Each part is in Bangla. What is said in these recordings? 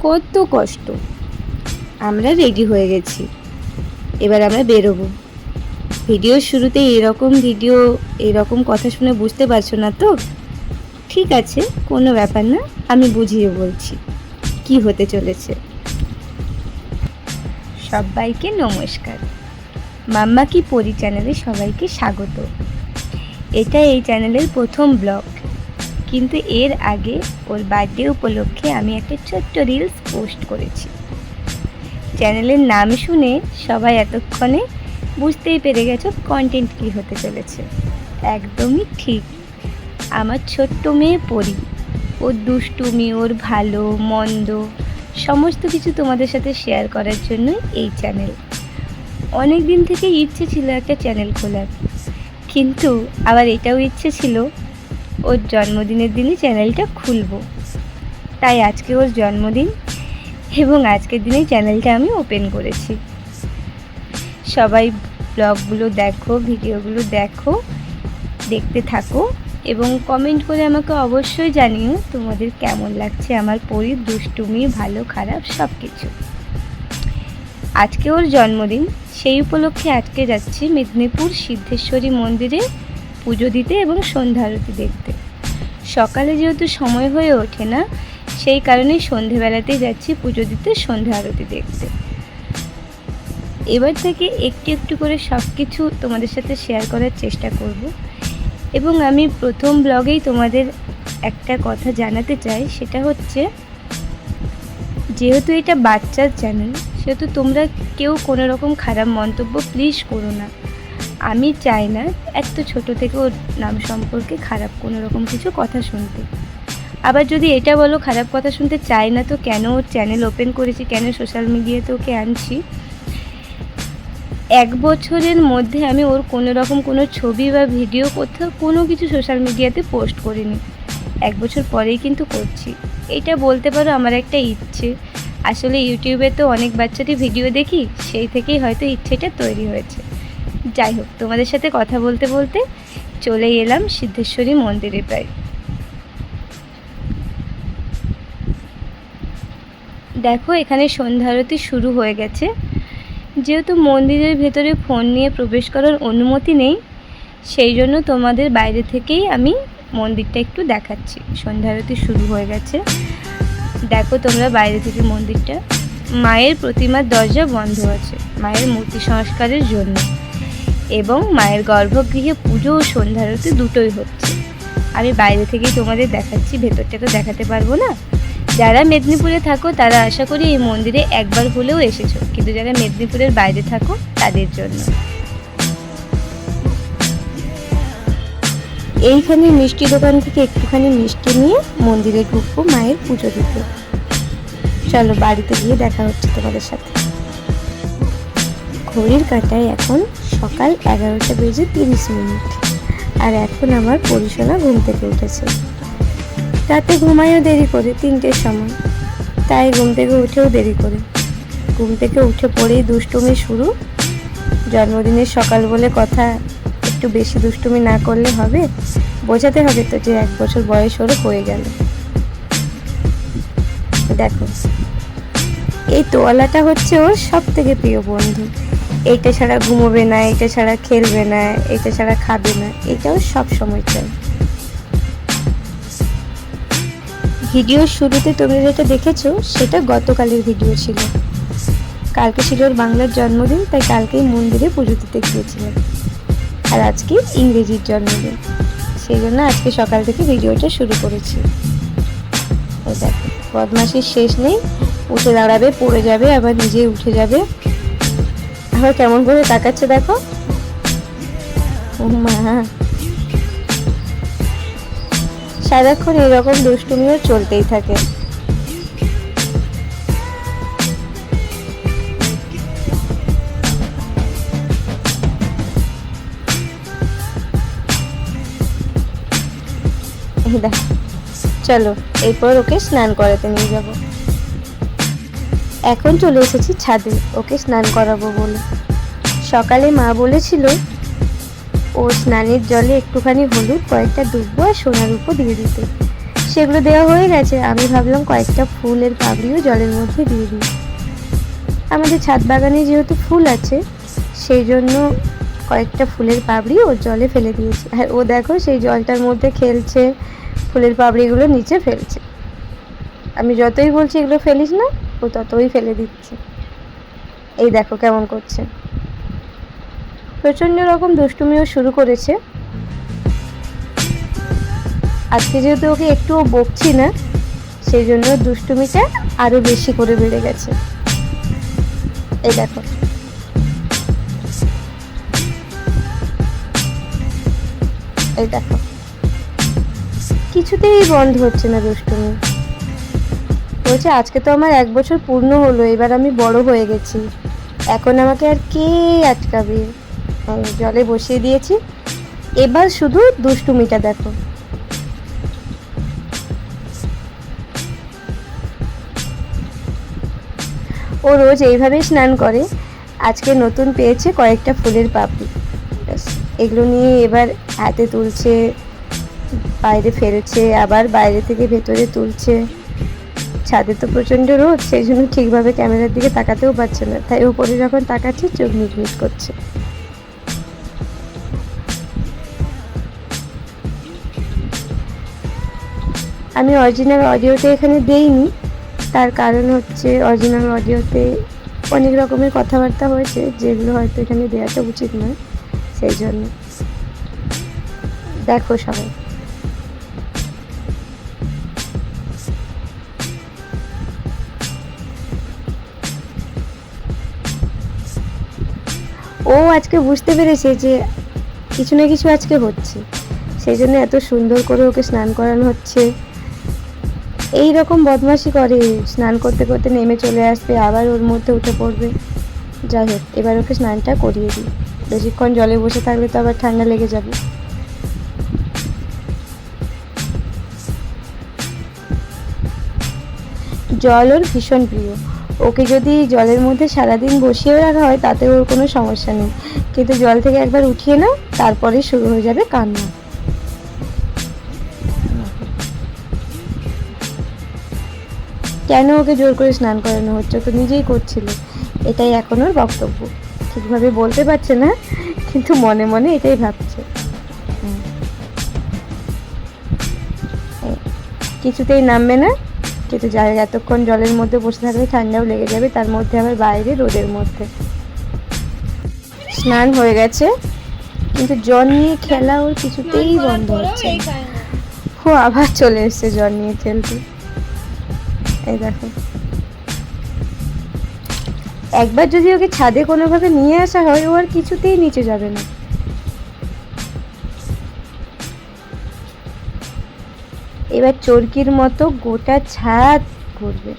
কত কষ্ট। আমরা রেডি হয়ে গেছি। এবার আমরা বেরোবো। ভিডিওর শুরুতে এরকম ভিডিও এরকম কথা শুনে বুঝতে পারছ না তো? ঠিক আছে, কোনো ব্যাপার না, আমি বুঝিয়ে বলছি। কি হতে চলেছে? সবাইকে নমস্কার। মাম্মা কি পরি চ্যানেলে সবাইকে স্বাগত। এটা এই চ্যানেলের প্রথম ব্লগ কিন্তু এর আগে ওর বার্থডে উপলক্ষে আমি একটা ছোট্ট রিলস পোস্ট করেছি। চ্যানেলের নাম শুনে সবাই এতক্ষণে বুঝতেই পেরে গেছো কন্টেন্ট কী হতে চলেছে। একদমই ঠিক। আমার ছোট্ট মেয়ে পড়ি ওর দুষ্টুমি ওর ভালো, মন্দ, সমস্ত কিছু তোমাদের সাথে শেয়ার করার জন্যই এই চ্যানেল অনেক দিন থেকে ইচ্ছে ছিল একটা চ্যানেল খোলার। কিন্তু আবার এটাও ইচ্ছে ছিল ওর জন্মদিনের দিনই চ্যানেলটা খুলবো। তাই আজকে ওর জন্মদিন এবং আজকের দিনেই চ্যানেলটা আমি ওপেন করেছি। সবাই ব্লগগুলো দেখো, ভিডিওগুলো দেখো, দেখতে থাকো এবং কমেন্ট করে আমাকে অবশ্যই জানিও তোমাদের কেমন লাগছে আমার পরি, দুষ্টুমি, ভালো, খারাপ সব কিছু আজকে ওর জন্মদিন, সেই উপলক্ষে আজকে যাচ্ছি মেদিনীপুর সিদ্ধেশ্বরী মন্দিরে পুজো দিতে এবং সন্ধ্যা আরতি দেখতে। সকালে যেহেতু সময় হয়ে ওঠে না, সেই কারণেই সন্ধেবেলাতেই যাচ্ছি পুজো দিতে, সন্ধ্যা আরতি দেখতে। এবার থেকে একটু একটু করে সব কিছু তোমাদের সাথে শেয়ার করার চেষ্টা করব। এবং আমি প্রথম ব্লগেই তোমাদের একটা কথা জানাতে চাই, সেটা হচ্ছে, যেহেতু এটা বাচ্চার চ্যানেল সেহেতু তোমরা কেউ কোনো রকম খারাপ মন্তব্য প্লিজ করো না। আমি চাই না এত ছোট থেকে ওর নাম সম্পর্কে খারাপ কোনো রকম কিছু কথা শুনতে। আবার যদি এটা বলো খারাপ কথা শুনতে চাই না তো কেন ওর চ্যানেল ওপেন করেছি, কেন সোশ্যাল মিডিয়াতে ওকে আনছি? এক বছরের মধ্যে আমি ওর কোনো রকম কোনো ছবি বা ভিডিও কোথাও কোনো কিছু সোশ্যাল মিডিয়াতে পোস্ট করিনি। এক বছর পরেই কিন্তু করছি। এটা বলতে পারো আমার একটা ইচ্ছে। আসলে ইউটিউবে তো অনেক বাচ্চারই ভিডিও দেখি, সেই থেকেই হয়তো ইচ্ছেটা তৈরি হয়েছে। যাই হোক, তোমাদের সাথে কথা বলতে বলতে চলে এলাম সিদ্ধেশ্বরী মন্দিরে প্রায়। দেখো, এখানে সন্ধ্যা আরতি শুরু হয়ে গেছে। যেহেতু মন্দিরের ভেতরে ফোন নিয়ে প্রবেশ করার অনুমতি নেই, সেই জন্য তোমাদের বাইরে থেকেই আমি মন্দিরটা একটু দেখাচ্ছি। সন্ধ্যা আরতি শুরু হয়ে গেছে। দেখো তোমরা বাইরে থেকে মন্দিরটা। মায়ের প্রতিমার দরজা বন্ধ আছে। মায়ের মূর্তি সংস্কারের জন্য। এবং মায়ের গর্ভগৃহে পুজো ও সন্ধ্যা আরতি দুটোই হচ্ছে। আমি বাইরে থেকেই তোমাদের দেখাচ্ছি, ভেতরটা তো দেখাতে পারব না। যারা মেদিনীপুরে থাকো, তারা আশা করি এই মন্দিরে একবার হলেও এসেছ। কিন্তু যারা মেদিনীপুরের বাইরে থাকো, তাদের জন্য। এইখানে মিষ্টি দোকান থেকে একটুখানি মিষ্টি নিয়ে মন্দিরে ঢুকবো, মায়ের পুজো দিতে। চলো, বাড়িতে গিয়ে দেখা হচ্ছে তোমাদের সাথে। ঘড়ির কাঁটায় এখন সকাল এগারোটা বেজে তিরিশ মিনিট। আর এখন আমার পরিশোনা ঘুম থেকে উঠেছে। রাতে ঘুমাইও দেরি করে, তিনটের সময়। তাই ঘুম থেকে উঠেও দেরি করে। ঘুম থেকে উঠে পড়েই দুষ্টুমি শুরু। জন্মদিনের সকাল বলে কথা একটু বেশি দুষ্টুমি না করলে হবে? বোঝাতে হবে তো যে এক বছর বয়স ওর হয়ে গেল। দেখো, এই তোয়ালাটা হচ্ছে ওর সব থেকে প্রিয় বন্ধু। এইটা ছাড়া ঘুমোবে না এটা ছাড়া খেলবে না এটা ছাড়া খাবে না, এটাও সব সময় চাই ভিডিওর শুরুতে তোমরা যেটা দেখেছ, সেটা গতকালের ভিডিও ছিল। কালকে ছিল ওর বাংলার জন্মদিন, তাই কালকেই মন্দিরে পুজো দিতে গিয়েছিলাম। আর আজকে ইংরেজির জন্মদিন, সেই জন্য আজকে সকাল থেকে ভিডিওটা শুরু করেছি। বদমাসির শেষ নেই, উঠে দাঁড়াবে, পড়ে যাবে, আবার নিজেই উঠে যাবে। আবার কেমন করে তাকাচ্ছে দেখো? মা। সারাক্ষণ এরকম দুষ্টুমিও চলতেই থাকে। চলো, এরপর ওকে স্নান করাতে নিয়ে যাব। এখন চলে এসেছি ছাদে, ওকে স্নান করাবো বলে। সকালে মা বলেছিল, ও স্নানের জলে একটুখানি হলুদ, কয়েকটা দুব্বো আর সোনার উপর দিয়ে দিতে। সেগুলো দেওয়া হয়ে গেছে, আমি ভাবলাম কয়েকটা ফুলের পাপড়িও জলের মধ্যে দিয়ে দিই। আমাদের ছাদ বাগানে যেহেতু ফুল আছে, সেই জন্য কয়েকটা ফুলের পাপড়ি ওর জলে ফেলে দিয়েছি। আর ও দেখো, সেই জলটার মধ্যে খেলছে, ফুলের পাপড়িগুলো নিচে ফেলছে। আমি যতই বলছি এগুলো ফেলিস না ও ততই ফেলে দিচ্ছে। এই দেখো কেমন করছে। প্রচণ্ড রকম দুষ্টুমিও শুরু করেছে। আজকে যেহেতু ওকে একটুও বকছি না, সেই জন্য দুষ্টুমিটা আরও বেশি করে বেড়ে গেছে। এই দেখো। এই দেখো। কিছুতেই বন্ধ হচ্ছে না দুষ্টুমি। বলছে, আজকে তো আমার এক বছর পূর্ণ হলো, এবার আমি বড় হয়ে গেছি। এখন আমাকে আর কে আটকাবে? জলে বসিয়ে দিয়েছি। এবার শুধু দুষ্টুমিটা দেখো। ও রোজ এইভাবেই স্নান করে। আজকে নতুন পেয়েছে কয়েকটা ফুলের পাপড়ি। এগুলো নিয়ে এবার হাতে তুলছে, বাইরে ফেলছে, আবার বাইরে থেকে ভেতরে তুলছে। ছাদে তো প্রচণ্ড রোদ, সেই জন্য ঠিকভাবে ক্যামেরার দিকে তাকাতেও পারছে না। তাই উপরে যখন তাকাচ্ছে, চোখ মিটমিট করছে। আমি অরিজিনাল অডিওতে এখানে দেইনি। তার কারণ হচ্ছে অরিজিনাল অডিওতে অনেক রকমের কথাবার্তা হয়েছে, যেগুলো হয়তো এখানে দেওয়াটা উচিত নয়। সেই জন্য। দেখো সবাই। ও আজকে বুঝতে পেরেছে যে কিছু না কিছু আজকে হচ্ছে। সেই জন্য এত সুন্দর করে ওকে স্নান করানো হচ্ছে। এই রকম বদমাশি করে, স্নান করতে করতে নেমে চলে আসবে, আবার ওর মধ্যে উঠে পড়বে। যাই হোক, এবার ওকে স্নানটা করিয়ে দিই। বেশিক্ষণ জলে বসে থাকলে তো আবার ঠান্ডা লেগে যাবে। জল ওর ভীষণ প্রিয়। ওকে যদি জলের মধ্যে সারাদিন বসিয়েও রাখা হয়, তাতে ওর কোনো সমস্যা নেই। কিন্তু জল থেকে একবার উঠিয়ে নাও, তারপরে শুরু হয়ে যাবে কান্না। কেন ওকে জোর করে স্নান করানো হচ্ছে? তো নিজেই করছিল। এটাই এখন ওর বক্তব্য। ঠিকভাবে বলতে পারছে না, কিন্তু মনে মনে এটাই ভাবছে। কিছুতেই নামবে না। কিন্তু যাই এতক্ষণ জলের মধ্যে বসে থাকলে ঠান্ডাও লেগে যাবে তার মধ্যে আবার বাইরে রোদের মধ্যে। স্নান হয়ে গেছে কিন্তু জল নিয়ে খেলা ওর কিছুতেই বন্ধ হচ্ছে। ও আবার চলে এসছে জল নিয়ে খেলতে। এই দেখো। একবার যদি ওকে ছাদে কোনোভাবে নিয়ে আসা হয় ও আর কিছুতেই নিচে যাবে না। এবার চরকির মতো গোটা ছাদ ঘুরবে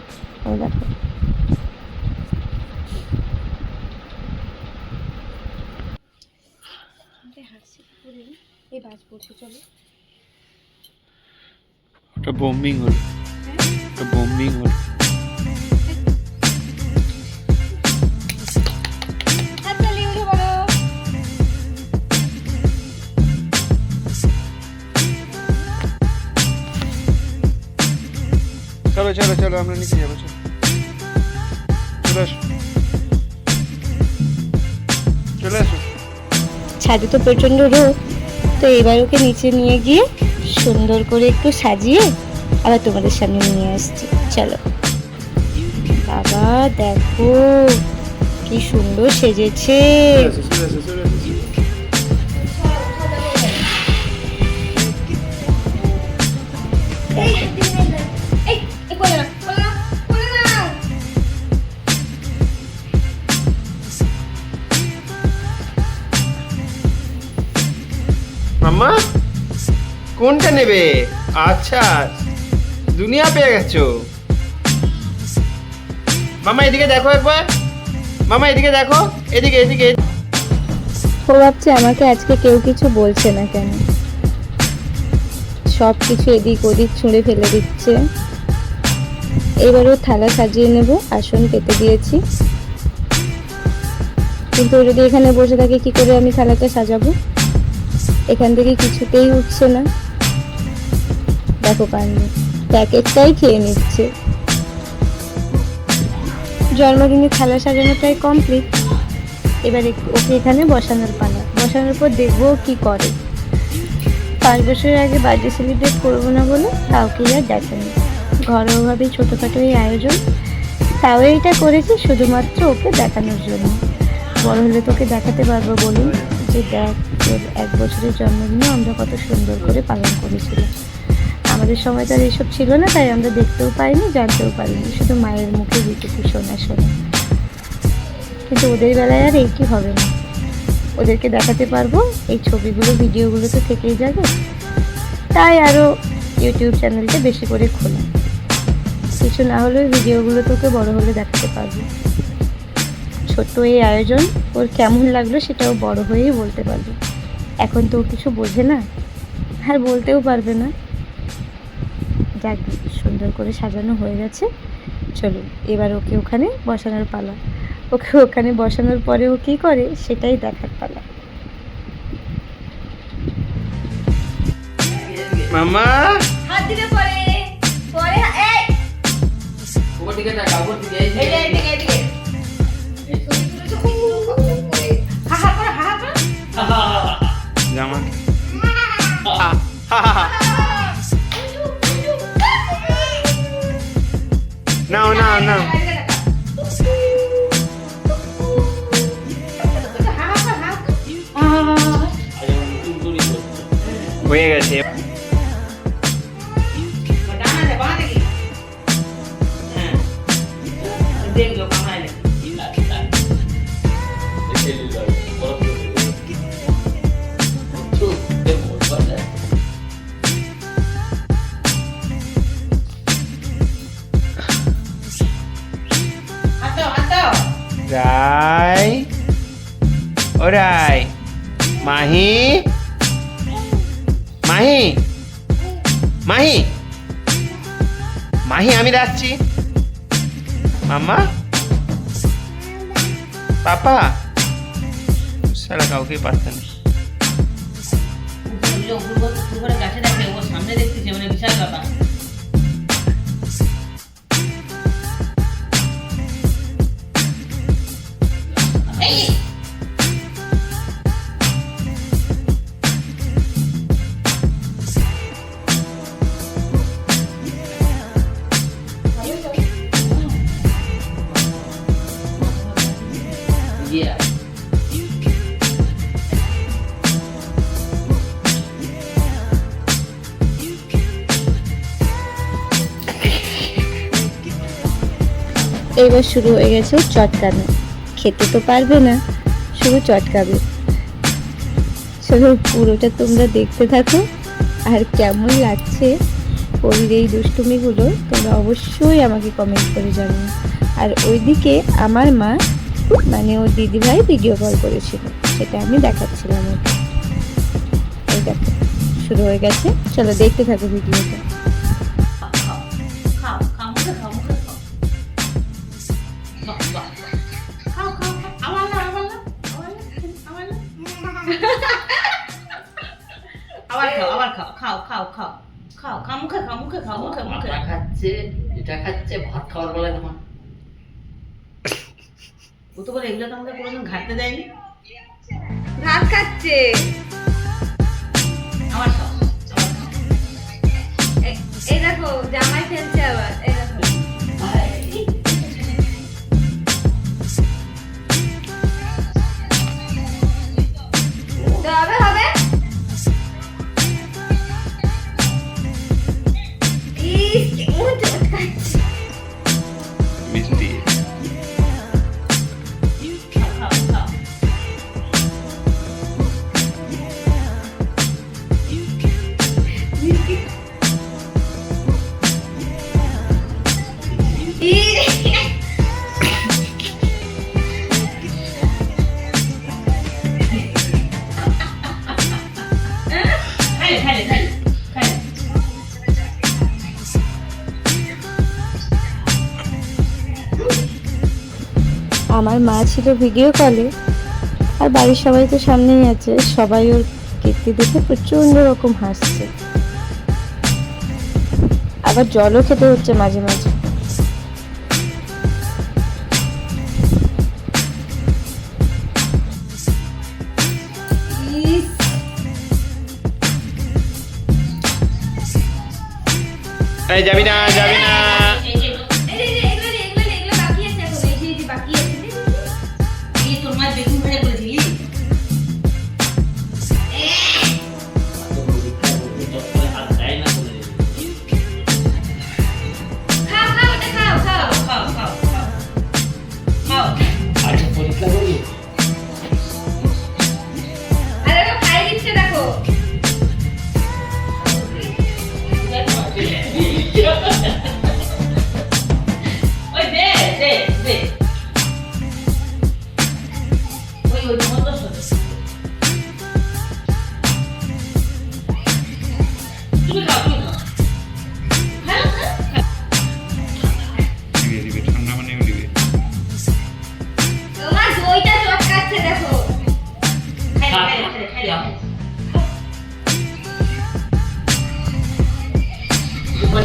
দেখো। এই বাস পড়ছে চলো। ওটা বোম্বিং হলো। ওটা বোম্বিং হলো। চলো চলো চলো আমরা নিচে যাব চলো। চলে আসো। চলে আসো। ছাদে তো প্রচণ্ড রোদ তো এবার ওকে নিচে নিয়ে গিয়ে সুন্দর করে একটু সাজিয়ে আবার তোমাদের সামনে নিয়ে আসছি। চলো। বাবা দেখো কি সুন্দর সেজেছে। চলে কোনটা নেবে? আচ্ছা দুনিয়া পেয়ে গেছো। মামা, এদিকে দেখো একবার। মামা, এদিকে দেখো। এদিকে এদিকে ও ভাবছে আমাকে আজকে কেউ কিছু বলছে না কেন? সব কিছু এদিক ওদিক ছুঁড়ে ফেলে দিচ্ছে। এবারও থালা সাজিয়ে নেব, আসন পেতে দিয়েছি। কিন্তু যদি এখানে বসে থাকে, কি করে আমি থালাটা সাজাবো? এখান থেকে কিছুতেই উঠছে না। দেখো কান্ড প্যাকেটটাই খেয়ে নিচ্ছে। জন্মদিনে থালা সাজানো প্রায় কমপ্লিট এবার ওকে এখানে বসানোর পালা। বসানোর পর দেখব কি করে। পাঁচ বছরের আগে বার্থডে সেলিব্রেট করব না বলে কাউকে আর দেখেনি। ঘরোয়াভাবে ছোটোখাটো এই আয়োজন। তাও এইটা করেছি শুধুমাত্র ওকে দেখানোর জন্য। বড় হলে তোকে দেখাতে পারব বলুন যে দেখ এক বছরের জন্মদিনে আমরা কত সুন্দর করে পালন করেছিলাম। আমাদের সময় তো আর এসব ছিল না, তাই আমরা দেখতেও পাইনি, জানতেও পারিনি। শুধু মায়ের মুখে যেটুকু শোনা শোনা। কিন্তু ওদের বেলায় আর এইটি হবে না? ওদেরকে দেখাতে পারব, এই ছবিগুলো, ভিডিওগুলো তো থেকেই যাবে। তাই আরও ইউটিউব চ্যানেলটা বেশি করে খোলা। কিছু না হলেও ভিডিওগুলো তোকে বড় হলে দেখাতে পারব। ছোট্ট এই আয়োজন, ওর কেমন লাগল সেটাও বড় হয়েই বলতে পারবে। এখন তো কিছু বোঝে না, আর বলতেও পারবে না। যাক সুন্দর করে সাজানো হয়ে গেছে চলুন এবার ওকে ওখানে বসানোর পালা ওকে ওখানে বসানোর পরে ও কী করে সেটাই দেখার পালা মামা হাত দিলে পরে পরে এই ওপর দিকে দিকে এই হা হা করে হা হা করে জামা হা, হা, হা, হা। নাও নাও নাও হয়ে গেছে পাপা সারা কাউকে পারতেন সামনে দেখতেছে মানে বিশাল ব্যাপার। এই! এইবার শুরু হয়ে গেছে চটকানো। খেতে তো পারবে না, শুধু চটকাবে। শুধু পুরোটা তোমরা দেখতে থাকো, আর কেমন লাগছে ওর এই দুষ্টুমিগুলো, তোমরা অবশ্যই আমাকে কমেন্ট করে জানিও। আর ওইদিকে আমার মা মানে ওর দিদিভাই ভিডিও কল করেছিল, সেটা আমি দেখাচ্ছিলাম ওকে। দেখো, শুরু হয়ে গেছে, চলো দেখতে থাকো ভিডিওটা খাও খাও খাও খাও খাও খাও খাও মুখে খাও মুখে। খাও মুখে মুখে খাচ্ছে এটা খাচ্ছে ভাত খাওয়ার বেলায় তখন। ও তো বলে এগুলো তো আমাকে কোনোদিন ঘাটতে দেয়নি। ভাত খাচ্ছে। আমার খাও এই দেখো জামাই ফেলছে। মা ছিল ভিডিও কলে, আর বাড়ির সবাই তো সামনেই আছে, সবাই ওর কীর্তি দেখে প্রচণ্ড রকম হাসছে। আবার জলও খেতে হচ্ছে মাঝে মাঝে। যাবি না যাবি না।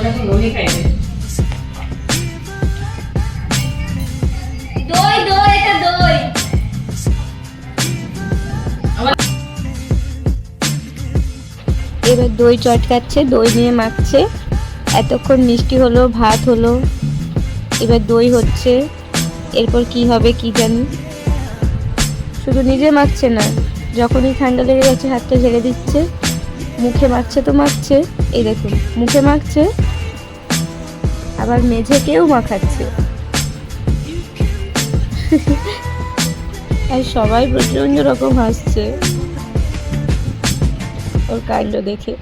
দুপুরটা ননি খাইবে দই দই এটা দই। এবার দই চটকাচ্ছে দই নিয়ে মাখছে। এতক্ষণ মিষ্টি হলো ভাত হলো। এবার দই হচ্ছে। এরপর কি হবে কি জানি। শুধু নিজে মাখছে না যখনই ঠান্ডা লেগে গেছে হাতটা ঝেড়ে দিচ্ছে। মুখে মাখছে তো মাখছে। এই দেখুন মুখে মাখছে। আবার মেঝেকেও মাখাচ্ছে। আর সবাই প্রচণ্ড রকম হাসছে। ওর কাণ্ড দেখে।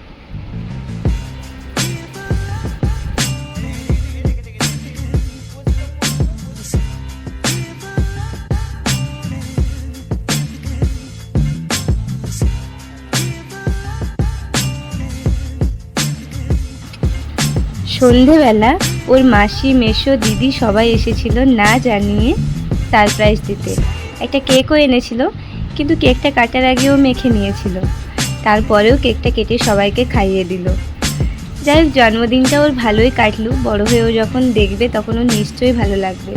সন্ধেবেলা ওর মাসি মেশো দিদি সবাই এসেছিল না জানিয়ে সারপ্রাইজ দিতে। একটা কেকও এনেছিল, কিন্তু কেকটা কাটার আগেও মেখে নিয়েছিল। তারপরেও কেকটা কেটে সবাইকে খাইয়ে দিল। যাই হোক, জন্মদিনটা ওর ভালোই কাটলো। বড় হয়েও যখন দেখবে, তখন ওর নিশ্চয়ই ভালো লাগবে।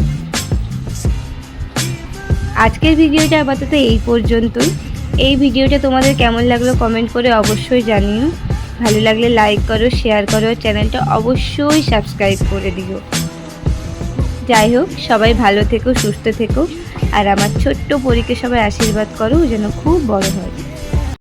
আজকের ভিডিওটা আপাতত এই পর্যন্তই। এই ভিডিওটা তোমাদের কেমন লাগল কমেন্ট করে অবশ্যই জানিও। ভালো লাগলে লাইক করো শেয়ার করো চ্যানেলটা অবশ্যই সাবস্ক্রাইব করে দিও। যাই হোক, সবাই ভালো থেকো, সুস্থ থেকো, আর আমার ছোট্ট পরীকে সবাই আশীর্বাদ করো, যেন খুব বড় হয়।